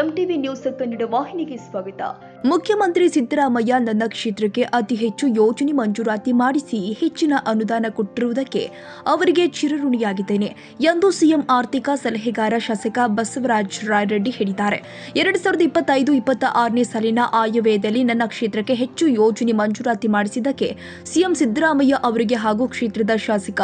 MTV news Kannada ವಾಹಿನಿಗೆ ಸ್ವಾಗತ. ಮುಖ್ಯಮಂತ್ರಿ ಸಿದ್ದರಾಮಯ್ಯ ನನ್ನ ಕ್ಷೇತ್ರಕ್ಕೆ ಅತಿ ಹೆಚ್ಚು ಯೋಜನೆ ಮಂಜೂರಾತಿ ಮಾಡಿಸಿ ಹೆಚ್ಚಿನ ಅನುದಾನ ಕೊಟ್ಟಿರುವುದಕ್ಕೆ ಅವರಿಗೆ ಚಿರಋಣಿಯಾಗಿದ್ದೇನೆ ಎಂದು ಸಿಎಂ ಆರ್ಥಿಕ ಸಲಹೆಗಾರ ಶಾಸಕ ಬಸವರಾಜ ರಾಯರೆಡ್ಡಿ ಹೇಳಿದ್ದಾರೆ. ಎರಡು ಸಾವಿರದ ಇಪ್ಪತ್ತೈದು ಇಪ್ಪತ್ತ ಆರನೇ ಸಾಲಿನ ಆಯವ್ಯಯದಲ್ಲಿ ನನ್ನ ಕ್ಷೇತ್ರಕ್ಕೆ ಹೆಚ್ಚು ಯೋಜನೆ ಮಂಜೂರಾತಿ ಮಾಡಿಸಿದ್ದಕ್ಕೆ ಸಿಎಂ ಸಿದ್ದರಾಮಯ್ಯ ಅವರಿಗೆ ಹಾಗೂ ಕ್ಷೇತ್ರದ ಶಾಸಕ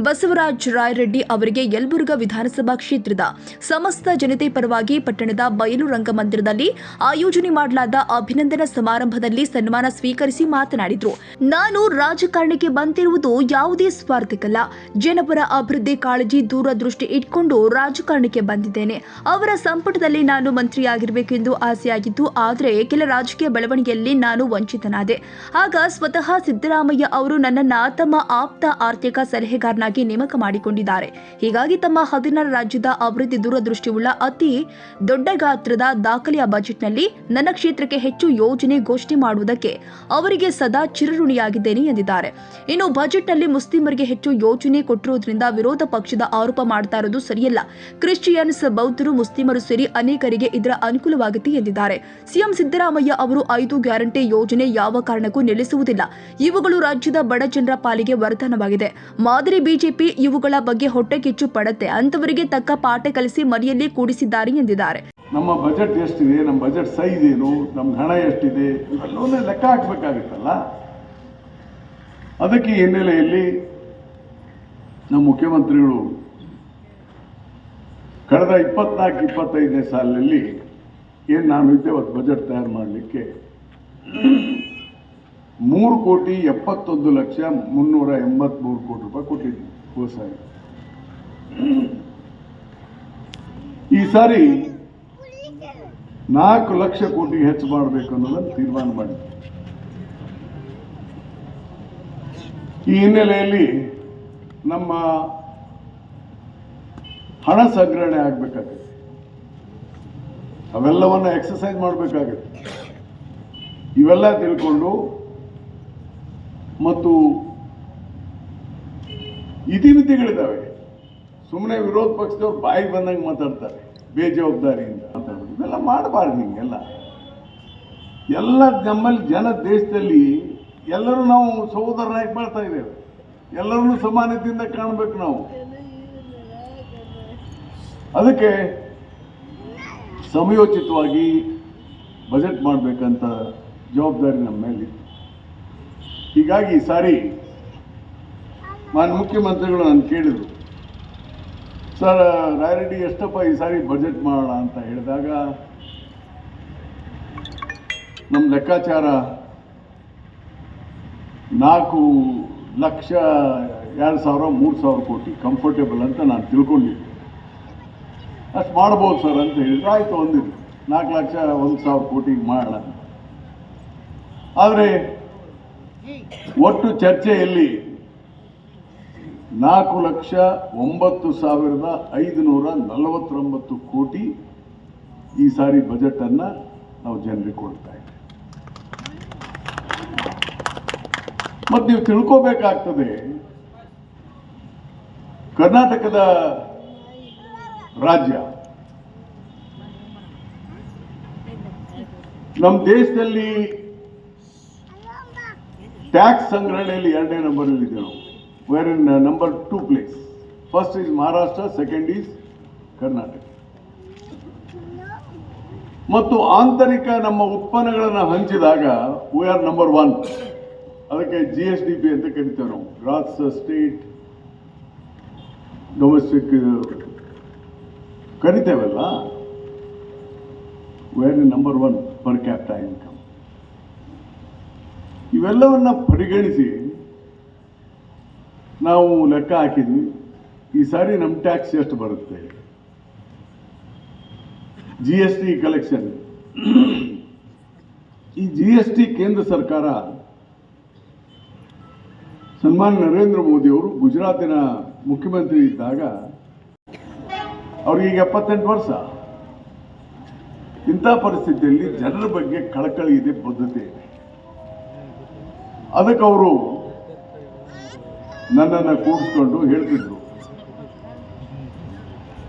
ಬಸವರಾಜ ರಾಯರೆಡ್ಡಿ ಅವರಿಗೆ ಯಲಬುರ್ಗಾ ವಿಧಾನಸಭಾ ಕ್ಷೇತ್ರದ ಸಮಸ್ತ ಜನತೆ ಪರವಾಗಿ ಪಟ್ಟಣದ ಬಯಲು ರಂಗಮಂದಿರದಲ್ಲಿ ಆಯೋಜನೆ ಮಾಡಲಾದ ಅಭಿನಂದನಾ ಸಮಾರಂಭದಲ್ಲಿ ಸನ್ಮಾನ ಸ್ವೀಕರಿಸಿ ಮಾತನಾಡಿದರು. ನಾನು ರಾಜಕಾರಣಕ್ಕೆ ಬಂದಿರುವುದು ಯಾವುದೇ ಸ್ವಾರ್ಥಕ್ಕಲ್ಲ ಜನಪರ ಅಭಿವೃದ್ಧಿ ಕಾಳಜಿ ದೂರದೃಷ್ಟಿ ಇಟ್ಕೊಂಡು ರಾಜಕಾರಣಕ್ಕೆ ಬಂದಿದ್ದೇನೆ. ಅವರ ಸಂಪುಟದಲ್ಲಿ ನಾನು ಮಂತ್ರಿಯಾಗಿರಬೇಕೆಂದು ಆಸೆಯಾಗಿತ್ತು. ಆದರೆ ಕೆಲ ರಾಜಕೀಯ ಬೆಳವಣಿಗೆಯಲ್ಲಿ ನಾನು ವಂಚಿತನಾದೆ. ಆಗ ಸ್ವತಃ ಸಿದ್ದರಾಮಯ್ಯ ಅವರು ನನ್ನನ್ನ ತಮ್ಮ ಆಪ್ತ ಆರ್ಥಿಕ ಸಲಹೆಗಾರನಾಗಿ ನೇಮಕ ಮಾಡಿಕೊಂಡಿದ್ದಾರೆ. ಹೀಗಾಗಿ ತಮ್ಮ ಹದಿನಾರು ರಾಜ್ಯದ ಅಭಿವೃದ್ಧಿ ದೂರದೃಷ್ಟಿಯುಳ್ಳ ಅತಿ ದೊಡ್ಡ ಗಾತ್ರದ ದಾಖಲೆಯ ಬಜೆಟ್ನಲ್ಲಿ ನನ್ನ ಕ್ಷೇತ್ರಕ್ಕೆ ಹೆಚ್ಚು ಯೋಜನೆ ಘೋಷಣೆ ಮಾಡುವುದಕ್ಕೆ ಅವರಿಗೆ ಸದಾ ಚಿರಋಣಿಯಾಗಿದ್ದೇನೆ ಎಂದಿದ್ದಾರೆ. ಇನ್ನು ಬಜೆಟ್ನಲ್ಲಿ ಮುಸ್ಲಿಮರಿಗೆ ಹೆಚ್ಚು ಯೋಜನೆ ಕೊಟ್ಟಿರುವುದರಿಂದ ವಿರೋಧ ಪಕ್ಷದ ಆರೋಪ ಮಾಡ್ತಾ ಇರೋದು ಸರಿಯಲ್ಲ. ಕ್ರಿಶ್ಚಿಯನ್ಸ್, ಬೌದ್ಧರು, ಮುಸ್ಲಿಮರು ಸೇರಿ ಅನೇಕರಿಗೆ ಇದರ ಅನುಕೂಲವಾಗುತ್ತೆ ಎಂದಿದ್ದಾರೆ. ಸಿಎಂ ಸಿದ್ದರಾಮಯ್ಯ ಅವರು ಐದು ಗ್ಯಾರಂಟಿ ಯೋಜನೆ ಯಾವ ಕಾರಣಕ್ಕೂ ನಿಲ್ಲಿಸುವುದಿಲ್ಲ. ಇವುಗಳು ರಾಜ್ಯದ ಬಡ ಜನರ ಪಾಲಿಗೆ ವರದಾನವಾಗಿದೆ. ಮಾದರಿ ಬಿಜೆಪಿ ಇವುಗಳ ಬಗ್ಗೆ ಹೊಟ್ಟೆ ಕಿಚ್ಚು ಪಡತ್ತೆ. ಅಂತವರಿಗೆ ತಕ್ಕ ಪಾಠ ಕಲಿಸಿ ಮನೆಯಲ್ಲಿ ಕೂಡಿಸಿದ್ದಾರೆ ಎಂದಿದ್ದಾರೆ. ನಮ್ಮ ಬಜೆಟ್ ಎಷ್ಟಿದೆ, ನಮ್ಮ ಬಜೆಟ್ ಸೈಜ್ ಏನು ನಮ್ಮ ಹಣ ಎಷ್ಟಿದೆ ಇವೆಲ್ಲವನ್ನೇ ಲೆಕ್ಕ ಹಾಕಬೇಕಾಗುತ್ತಲ್ಲ? ಅದಕ್ಕೆ ಹಿನ್ನೆಲೆಯಲ್ಲಿ ನಮ್ಮ ಮುಖ್ಯಮಂತ್ರಿಗಳು ಕಳೆದ ಇಪ್ಪತ್ನಾಲ್ಕು, ಇಪ್ಪತ್ತೈದನೇ ಸಾಲಿನಲ್ಲಿ ಏನು ನಾನು ಇದ್ದೆ ಅವತ್ತು ಬಜೆಟ್ ತಯಾರು ಮಾಡಲಿಕ್ಕೆ? ಮೂರು ಕೋಟಿ ಎಪ್ಪತ್ತೊಂದು ಲಕ್ಷ ಮುನ್ನೂರ ಎಂಬತ್ಮೂರು ಕೋಟಿ ರೂಪಾಯಿ ಕೊಟ್ಟಿದ್ದೆ ಹೋದ ಈ ಸಾರಿ ನಾಲ್ಕು ಲಕ್ಷ ಕೋಟಿ ಹೆಚ್ಚು ಮಾಡಬೇಕು ಅನ್ನೋದನ್ನು ತೀರ್ಮಾನ ಮಾಡಿದೆ ಈ ಹಿನ್ನೆಲೆಯಲ್ಲಿ ನಮ್ಮ ಹಣ ಸಂಗ್ರಹಣೆ ಆಗಬೇಕಾಗುತ್ತೆ. ಅವೆಲ್ಲವನ್ನ ಎಕ್ಸಸೈಸ್ ಮಾಡಬೇಕಾಗತ್ತೆ. ಇವೆಲ್ಲ ತಿಳ್ಕೊಂಡು ಮತ್ತು ಇತಿಮಿತಿಗಳಿದ್ದಾವೆ. ಸುಮ್ಮನೆ ವಿರೋಧ ಪಕ್ಷದವ್ರು ಬಾಯಿಗೆ ಬಂದಂಗೆ ಮಾತಾಡ್ತಾರೆ, ಬೇಜವಾಬ್ದಾರಿಯಿಂದ. ಇವೆಲ್ಲ ಮಾಡಬಾರ್ದು ಹಿಂಗೆಲ್ಲ ಎಲ್ಲ. ನಮ್ಮಲ್ಲಿ ಜನ ದೇಶದಲ್ಲಿ ಎಲ್ಲರೂ ನಾವು ಸಹೋದರನಾಗಿ ಬಾಳ್ತಾ ಇದ್ದೇವೆ. ಎಲ್ಲರನ್ನೂ ಸಮಾನತೆಯಿಂದ ಕಾಣಬೇಕು ನಾವು. ಅದಕ್ಕೆ ಸಮಯೋಚಿತವಾಗಿ ಬಜೆಟ್ ಮಾಡಬೇಕಂತ ಜವಾಬ್ದಾರಿ ನಮ್ಮ ಮೇಲೆ ಹೀಗಾಗಿ ಸಾರಿ ಮಾನ್ಯ ಮುಖ್ಯಮಂತ್ರಿಗಳು ನಾನು ಕೇಳಿದರು. ಸರ್ ರಾಯರೆಡ್ಡಿ ಎಷ್ಟಪ್ಪ ಈ ಸಾರಿ ಬಜೆಟ್ ಮಾಡೋಣ ಅಂತ ಹೇಳಿದಾಗ ನಮ್ಮ ಲೆಕ್ಕಾಚಾರ ನಾಲ್ಕು ಲಕ್ಷ ಎರಡು ಸಾವಿರ, ಮೂರು ಸಾವಿರ ಕೋಟಿ ಕಂಫರ್ಟೇಬಲ್ ಅಂತ ನಾನು ತಿಳ್ಕೊಂಡಿದ್ದೆ. ಅಷ್ಟು ಮಾಡ್ಬೋದು ಸರ್ ಅಂತ ಹೇಳಿದ್ರು. ಆಯಿತು ಒಂದಿದ್ರು ನಾಲ್ಕು ಲಕ್ಷ ಒಂದು ಸಾವಿರ ಕೋಟಿಗೆ ಮಾಡೋಣ ಆದರೆ, ಒಟ್ಟು ಚರ್ಚೆಯಲ್ಲಿ ನಾಲ್ಕು ಲಕ್ಷ ಒಂಬತ್ತು ಸಾವಿರದ ಐದುನೂರ ನಲವತ್ತೊಂಬತ್ತು ಕೋಟಿ ಈ ಸಾರಿ ಬಜೆಟ್ ಅನ್ನ ನಾವು ಜನರಿಗೆ ಕೊಡ್ತಾ ಇದ್ದೇವೆ. ಮತ್ತು ನೀವು ತಿಳ್ಕೋಬೇಕಾಗ್ತದೆ, ಕರ್ನಾಟಕದ ರಾಜ್ಯ ನಮ್ಮ ದೇಶದಲ್ಲಿ ಟ್ಯಾಕ್ಸ್ ಸಂಗ್ರಹಣೆಯಲ್ಲಿ ಎರಡನೇ ನಂಬರಲ್ಲಿ ಇದೆ ನಾವು in in number two place first is Maharashtra second is Karnataka ಮತ್ತು ಆಂತರಿಕ ನಮ್ಮ ಉತ್ಪನ್ನಗಳನ್ನು ಹಂಚಿದಾಗ ವಿ ಆರ್ ನಂಬರ್ ಒನ್ ಅದಕ್ಕೆ ಜಿ ಎಸ್ ಡಿ ಪಿ ಅಂತ ಕರಿತೇವೆ ನಾವು. Gross state domestic ಕರಿತೇವಲ್ಲ? Where number one per capital income ಇವೆಲ್ಲವನ್ನು ಪರಿಗಣಿಸಿ ನಾವು ಲೆಕ್ಕ ಹಾಕಿದ್ವಿ, ಈ ಸಾರಿ ನಮ್ಮ ಟ್ಯಾಕ್ಸ್ ಎಷ್ಟು ಬರುತ್ತೆ? ಜಿ ಎಸ್ ಟಿ ಕಲೆಕ್ಷನ್ ಈ ಜಿ ಎಸ್ ಟಿ ಕೇಂದ್ರ ಸರ್ಕಾರ ಸನ್ಮಾನ್ ನರೇಂದ್ರ ಮೋದಿ ಅವರು ಗುಜರಾತಿನ ಮುಖ್ಯಮಂತ್ರಿ ಇದ್ದಾಗ ಅವ್ರಿಗೆ ಈಗ ಎಪ್ಪತ್ತೆಂಟು ವರ್ಷ. ಇಂಥ ಪರಿಸ್ಥಿತಿಯಲ್ಲಿ ಜನರ ಬಗ್ಗೆ ಕಳಕಳಿ ಇದೆ, ಬದ್ಧತೆ ಇದೆ. ಅದಕ್ಕೆ ಅವರು ನನ್ನನ್ನು ಕೂಡಿಸ್ಕೊಂಡು ಹೇಳ್ತಿದ್ರು.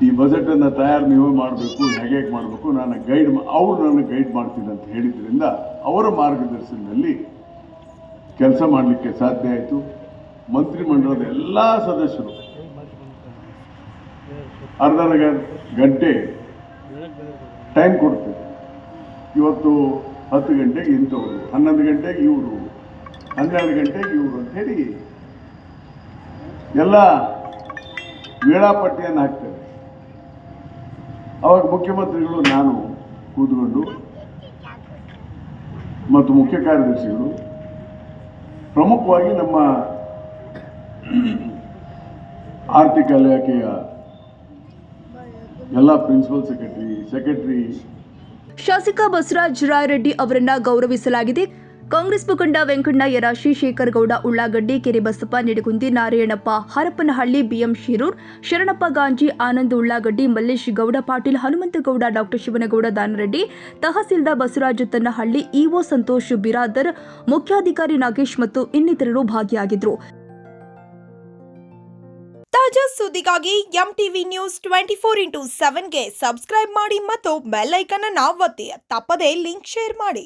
ಈ ಬಜೆಟನ್ನು ತಯಾರು ನೀವೇ ಮಾಡಬೇಕು, ಹೇಗೆ ಮಾಡಬೇಕು, ನಾನು ಗೈಡ್ ಅವರು ನನ್ನ ಗೈಡ್ ಮಾಡ್ತೀನಿ ಅಂತ ಹೇಳಿದ್ರಿಂದ ಅವರ ಮಾರ್ಗದರ್ಶನದಲ್ಲಿ ಕೆಲಸ ಮಾಡಲಿಕ್ಕೆ ಸಾಧ್ಯ ಆಯಿತು. ಮಂತ್ರಿಮಂಡಲದ ಎಲ್ಲ ಸದಸ್ಯರು ಅರ್ಧ ಗಂಟೆ ಟೈಮ್ ಕೊಡ್ತೇವೆ. ಇವತ್ತು ಹತ್ತು ಗಂಟೆಗೆ ಇಂಥವ್ರು, ಹನ್ನೊಂದು ಗಂಟೆಗೆ ಇವರು, ಹನ್ನೆರಡು ಗಂಟೆಗೆ ಇವರು ಅಂತ ಹೇಳಿ ಎಲ್ಲ ವೇಳಾಪಟ್ಟಿಯನ್ನು ಹಾಕ್ತೇವೆ. ಅವಾಗ ಮುಖ್ಯಮಂತ್ರಿಗಳು ನಾನು ಕೂತ್ಕೊಂಡು ಮತ್ತು ಮುಖ್ಯ ಕಾರ್ಯದರ್ಶಿಗಳು ಪ್ರಮುಖವಾಗಿ ನಮ್ಮ ಆರ್ಥಿಕ ಇಲಾಖೆಯ ಎಲ್ಲ ಪ್ರಿನ್ಸಿಪಲ್ ಸೆಕ್ರೆಟರಿ ಸೆಕ್ರೆಟರಿ ಶಾಸಕ ಬಸವರಾಜ ರಾಯರೆಡ್ಡಿ ಅವರನ್ನ ಗೌರವಿಸಲಾಗಿದೆ. ಕಾಂಗ್ರೆಸ್ ಮುಖಂಡ Venkanna ಯರಾಶಿ Shekhar Gowda Ullagaddi, Kere Basappa, Nidagundi, Narayanappa, Harapanahalli, BM Shirur, Sharanappa Ganji, Anand Ullagaddi, Mallesh Gowda, Patil Hanumanthagowda, doctor Shivanagowda, Danareddy, tahsildar Basavaraja Tannahalli, EO Santosh Biradar, ಮುಖ್ಯಾಧಿಕಾರಿ ನಾಗೇಶ್ ಮತ್ತು ಇನ್ನಿತರರು ಭಾಗಿಯಾಗಿದ್ದರು ತಾಜಾ ಸುದ್ದಿಗಾಗಿ M TV news twenty four into ಸೆವೆನ್ಗೆ subscribe ಮಾಡಿ ಮತ್ತು bell icon ಅನ್ನು ಒತ್ತಿ. ತಪ್ಪದೇ ಲಿಂಕ್ ಶೇರ್ ಮಾಡಿ.